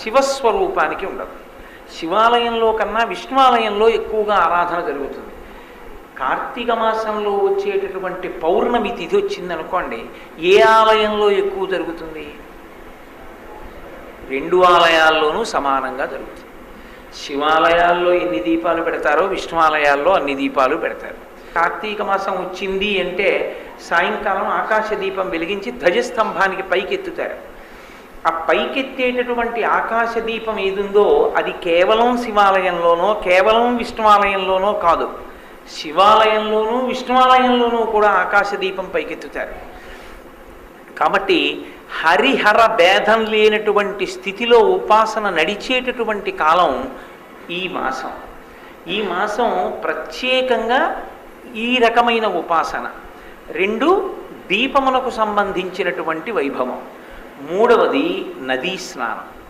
శివస్వరూపానికి ఉండదు. శివాలయంలో కన్నా విష్ణువాలయంలో ఎక్కువగా ఆరాధన జరుగుతుంది. కార్తీక మాసంలో వచ్చేటటువంటి పౌర్ణమి తిథి వచ్చిందనుకోండి ఏ ఆలయంలో ఎక్కువ జరుగుతుంది? రెండు ఆలయాల్లోనూ సమానంగా జరుగుతుంది. శివాలయాల్లో ఎన్ని దీపాలు పెడతారో విష్ణువాలయాల్లో అన్ని దీపాలు పెడతారు. కార్తీక మాసం వచ్చింది అంటే సాయంకాలం ఆకాశ దీపం వెలిగించి ధ్వజస్తంభానికి పైకెత్తుతారు. ఆ పైకెత్తేటటువంటి ఆకాశ దీపం ఏదుందో అది కేవలం శివాలయంలోనో కేవలం విష్ణువాలయంలోనో కాదు. శివాలయంలోనూ విష్ణువాలయంలోనూ కూడా ఆకాశ దీపం పైకెత్తుతారు. కాబట్టి హరిహర భేదం లేనటువంటి స్థితిలో ఉపాసన నడిచేటటువంటి కాలం ఈ మాసం. ఈ మాసం ప్రత్యేకంగా ఈ రకమైన ఉపాసన. రెండు దీపమునకు సంబంధించినటువంటి వైభవం. మూడవది నదీ స్నానం.